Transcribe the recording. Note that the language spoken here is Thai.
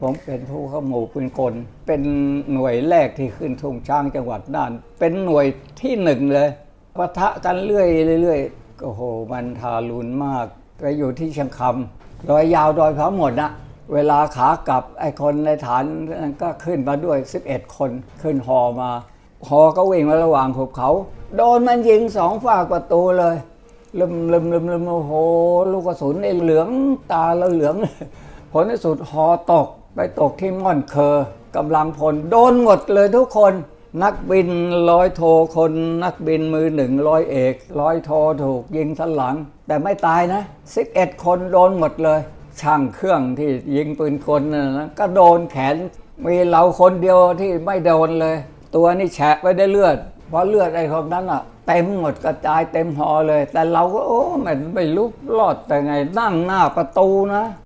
ผมเป็นผู้ข้าหมู่ปืนกล เป็นหน่วยแรกที่ขึ้นทุ่งช้างจังหวัดน่าน เป็นหน่วยที่หนึ่งเลยปะทะกันเรื่อยเรื่อยโอ้โห มันทารุณมากไปอยู่ที่เชียงคำรอยยาวดอยพระหมดนะเวลาขากลับไอ้คนในฐานนั้นก็ขึ้นมาด้วย 11 คนขึ้นหอมาหอก็วิ่งมาระหว่างหุบเขา โดนมันยิงสองฝากประตูเลยลืมลืมลืมลืมโอ้โห ลูกกระสุนไอ้เหลืองตาแล้วเหลือง ผลที่สุดหอตก ไปตกที่ม่อนเคอกำลังพลโดนหมดเลยทุกคน นักบินร้อยโทคน นักบินมือหนึ่งร้อยเอกร้อยโทถูกยิงสันหลัง แต่ไม่ตายนะ 11 คนโดนหมดเลย ช่างเครื่องที่ยิงปืนกลน่นะก็โดนแขนมีเราคนเดียวที่ไม่โดนเลย ตัวนี่แฉะไปได้เลือด เพราะเลือดไอ้คนนั้นอะเต็มหมดกระจายเต็มหอเลย แต่เราก็โอ้ไม่ไม่รู้รอดแต่ไงนั่งหน้าประตูนะ